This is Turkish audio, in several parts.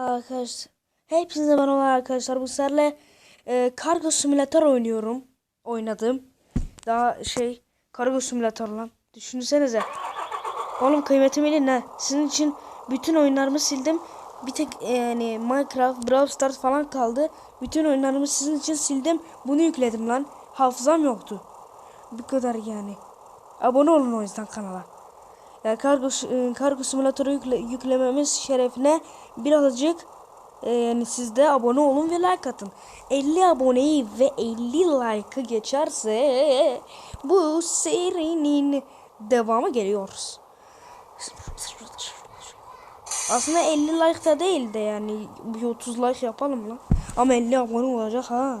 Arkadaşlar hepinize merhaba arkadaşlar. Bu seferle e, kargo simülatör oynuyorum. Oynadım. Daha şey kargo simülatör lan. Düşünsenize. Oğlum kıymetimi bilin ha. Sizin için bütün oyunlarımı sildim. Bir tek e, yani Minecraft, Brawl Stars falan kaldı. Bütün oyunlarımı sizin için sildim. Bunu yükledim lan. Hafızam yoktu. Bu kadar yani. Abone olun o yüzden kanala. Yani kargo, e, kargo simülatörü yükle, yüklememiz şerefine birazcık e, yani siz de abone olun ve like atın. 50 aboneyi ve 50 like'ı geçerse bu serinin devamı geliyoruz. Aslında 50 like da değil de yani bir 30 like yapalım lan. Ama 50 abone olacak ha.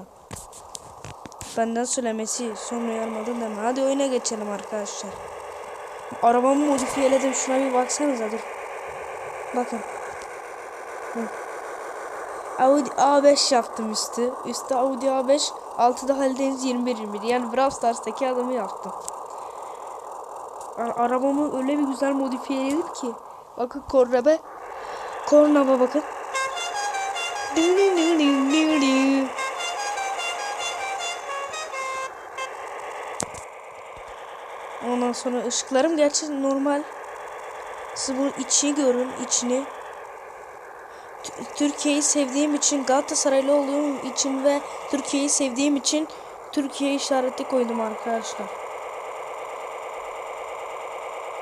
Benden söylemesi son uyarmadın deme. Hadi oyuna geçelim arkadaşlar. Arabamı modifiyeledim. Şuna bir baksanıza dur. Bakın. Audi A5 yaptım üstü. Üstü Audi A5. Altıda Halideniz 21 21. Yani Brawl Stars'taki adamı yaptım. Arabamı öyle bir güzel modifiyeledim ki. Bakın kornaba. Kornaba bakın. Ding ding ding ding ding ding. Ondan sonra ışıklarım gerçi normal. Siz bunun içini görün, içini. Türkiye'yi sevdiğim için, Galatasaraylı olduğum için ve Türkiye'yi sevdiğim için Türkiye işareti koydum arkadaşlar.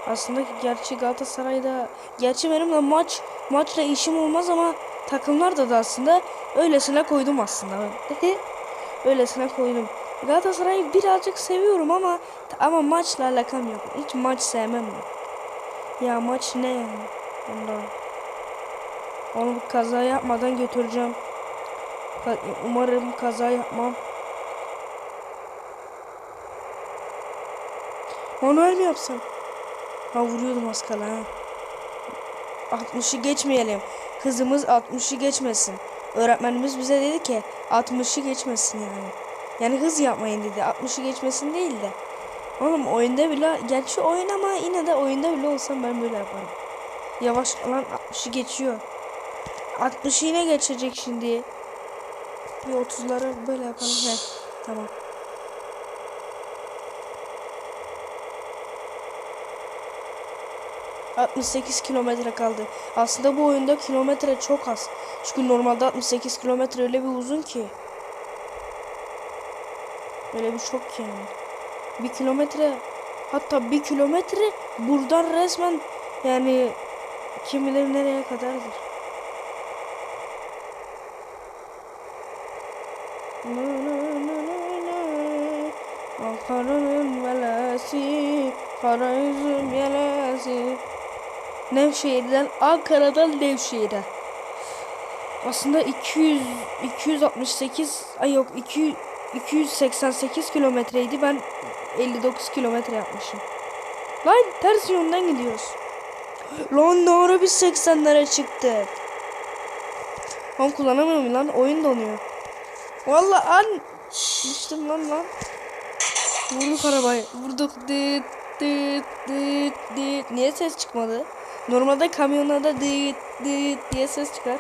Aslında gerçi Galatasaray'da gerçi benim de maç maçla işim olmaz ama takımlarda da aslında öylesine koydum aslında. öylesine koydum. Galatasaray'ı birazcık seviyorum ama ama maçla alakam yok. Hiç maç sevmem. Ya maç ne yani? Onu kaza yapmadan götüreceğim. Umarım kaza yapmam. Manuel mi yapsam? Ha vuruyordum az kala ha. 60'ı geçmeyelim. Kızımız 60'ı geçmesin. Öğretmenimiz bize dedi ki 60'ı geçmesin yani. Yani hız yapmayın dedi. 60'ı geçmesin değil de. Oğlum oyunda bile gerçi oyun ama yine de oyunda bile olsam ben böyle yaparım. Yavaş lan 60'ı geçiyor. 60'ı yine geçecek şimdi. Bir 30'ları böyle yapalım. Heh, tamam. ...68 kilometre kaldı. Aslında bu oyunda kilometre çok az. Çünkü normalde 68 kilometre öyle bir uzun ki. Öyle bir çok yani. Bir kilometre hatta bir kilometre buradan resmen yani kim bilir nereye kadardır. Ankara'nın velesi, kara üzüm yelesi. Nevşehir'den, Ankara'dan Nevşehir'e. Aslında 200 268 ay yok 200 288 kilometreydi. Ben 59 kilometre yapmışım. Lan ters yönden gidiyoruz. Lan ara biz 80'lere çıktık. Lan kullanamıyorum lan. Oyun donuyor. Vallahi an düştüm lan lan. Vurduk arabayı. Vurduk. Dıt dıt dıt dıt. Niye ses çıkmadı? Normalde kamyonlarda dıt dıt diye ses çıkar.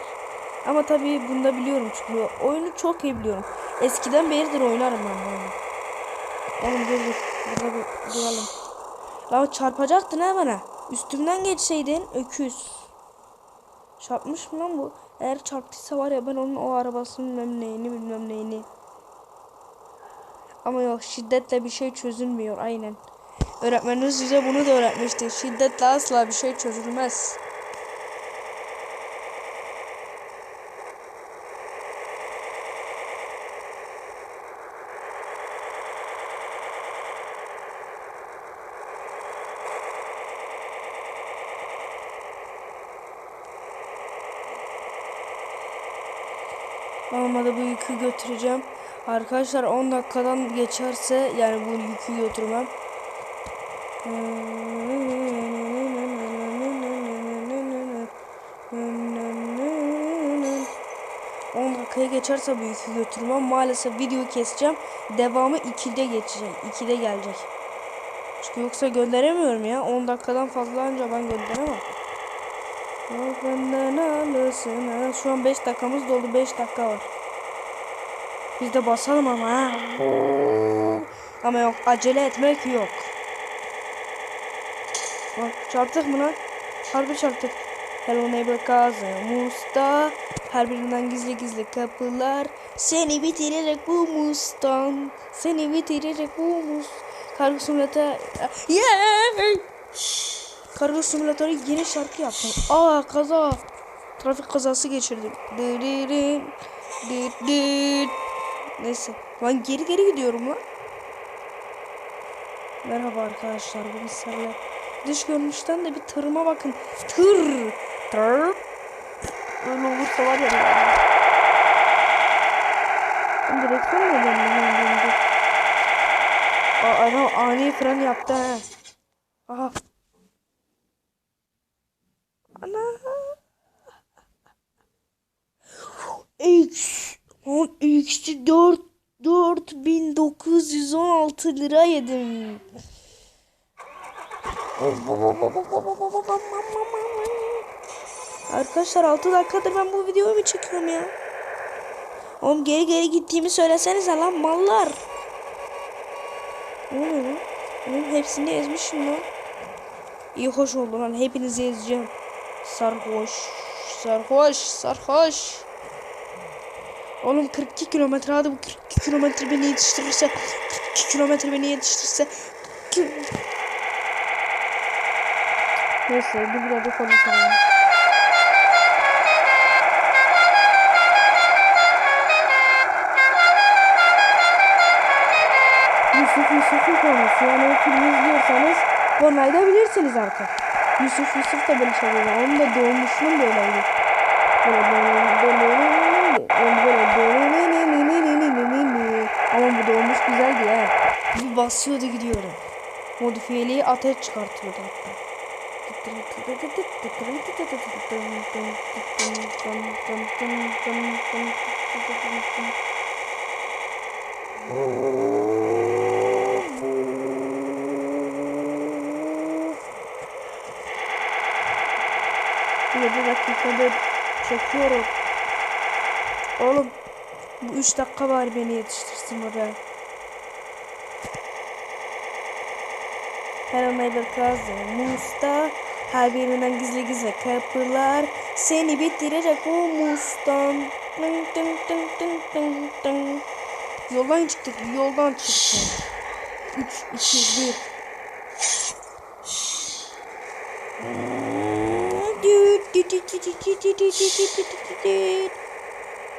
Ama tabii bunda biliyorum çünkü oyunu çok iyi biliyorum. Eskiden beridir oynarım ben bu. Oğlum dur dur. Burada bir duralım. Lan çarpacaktın ha bana. Üstümden geçseydin öküz. Çarpmış mı lan bu? Eğer çarptıysa var ya ben onun o arabasının bilmem neyini bilmem neyini. Ama yok şiddetle bir şey çözülmüyor aynen. Öğretmeniniz bize bunu da öğretmişti. Şiddetle asla bir şey çözülmez. Olmadı bu yükü götüreceğim. Arkadaşlar 10 dakikadan geçerse yani bu yükü götürmem. 10 dakikaya geçerse bu yükü götürmem. Maalesef videoyu keseceğim. Devamı 2'de geçecek. 2'de gelecek. Çünkü yoksa gönderemiyorum ya. 10 dakikadan fazla önce ben gönderemem. Benden alırsın. ha. Şu an 5 dakikamız doldu. 5 dakika var. Biz de basalım ama ha. Ama yok acele etmek yok. Bak çarptık mı lan? Harbi çarptık. Hello neighbor cousin Musta. Her birinden gizli gizli kapılar. Seni bitirerek bu mustan. Seni bitirerek bu mus. Kargo simülatör. Yeah! Kargo simülatörü yeni şarkı yaptım. Aa kaza. Trafik kazası geçirdim. Dırırım. Dıt dıt. Neyse. Ben geri geri gidiyorum lan. Merhaba arkadaşlar. Bugün sizlerle dış görünüşten de bir tırıma bakın. Tır. Tır. Öyle olursa var ya. Ben direksiyon mu dönüyorum? Aa, adam ani fren yaptı ha. Aha. X'ti 4 4916 lira yedim. Arkadaşlar 6 dakikadır ben bu videoyu mu çekiyorum ya? Oğlum geri geri gittiğimi söylesenize lan mallar. Ne oluyor lan? Oğlum hepsini ezmişim lan. İyi hoş oldu lan hepinizi ezeceğim. Sarhoş. Sarhoş. Sarhoş. Oğlum 42 kilometre hadi bu 42 kilometre beni yetiştirirse 42 kilometre beni yetiştirirse Neyse bir burada konuşalım. Yusuf Yusuf'un konusu yani o filmi izliyorsanız onaylayabilirsiniz artık. Yusuf Yusuf da böyle şeyler. Onun da doğmuşluğum böyleydi. Böyle böyle böyle ama bu doğmuş güzeldi ya. Bir basıyordu gidiyorum. Modifiyeli ateş çıkartıyordu hatta. Yedi dakikadır çekiyorum. Oğlum bu üç dakika var beni yetiştirsin oraya. Hello neighbor cousin Musta her birinden gizli gizli kapılar seni bitirecek o mustan tın tın tın tın tın tın Yoldan çıktık yoldan çıktık 3 2 1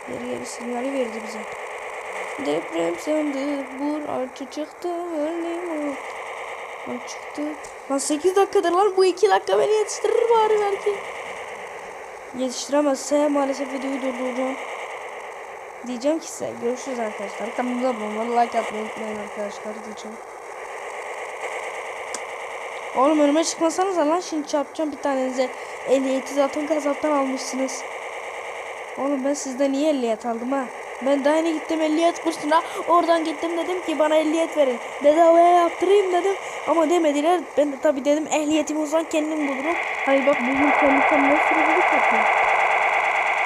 Geri geri sinyali verdi bize. Deprem sandı, bur artı çıktı, ölüm Lan çıktı. Lan 8 dakikadır lan bu 2 dakika beni yetiştirir bari belki. Yetiştiremezse maalesef videoyu durduracağım. Diyeceğim ki size görüşürüz arkadaşlar. Kanalımıza abone olmayı, like atmayı unutmayın arkadaşlar diyeceğim. Oğlum önüme çıkmasanız lan şimdi çarpacağım bir tanenize. Ehliyeti zaten kasaptan almışsınız. Oğlum ben sizden niye ehliyet aldım ha? Ben daha yeni gittim ehliyet kursuna. Oradan gittim dedim ki bana ehliyet verin. Bedavaya yaptırayım dedim. Ama demediler. Ben de tabii dedim ehliyetimi o zaman kendim bulurum. Hayır bak bugün kendi kendime sürücülük yapıyorum.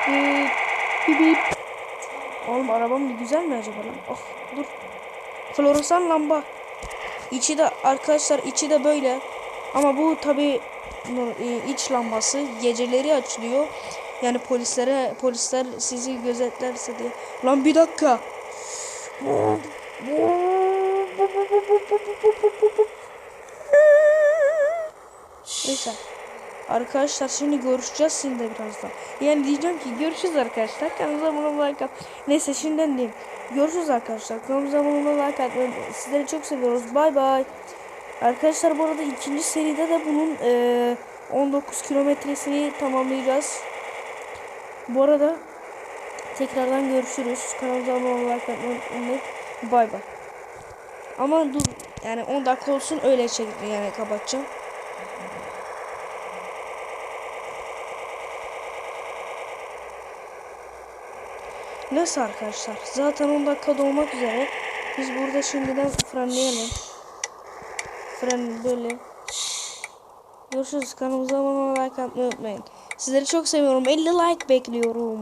Bip bip bip. Oğlum arabam da güzel mi acaba lan? Oh dur. Floresan lamba. İçi de arkadaşlar içi de böyle. Ama bu tabi iç lambası geceleri açılıyor. Yani polislere polisler sizi gözetlerse diye. Lan bir dakika. Neyse. Arkadaşlar şimdi görüşeceğiz şimdi birazdan. Yani diyeceğim ki görüşürüz arkadaşlar. Kanalımıza abone olmayı like Neyse şimdiden diyeyim. Görüşürüz arkadaşlar. Kanalımıza abone olmayı like atmayı. Sizleri çok seviyoruz. Bay bay. Arkadaşlar bu arada ikinci seride de bunun e, 19 kilometresini tamamlayacağız. Bu arada tekrardan görüşürüz. Kanalımıza abone olmayı unutmayın. Bay bay. Ama dur yani 10 dakika olsun öyle çek yani kapatacağım. Neyse arkadaşlar zaten 10 dakika dolmak üzere. Biz burada şimdiden frenleyelim. Fren böyle. Görüşürüz kanalımıza abone olmayı unutmayın. Sizleri çok seviyorum. 50 like bekliyorum.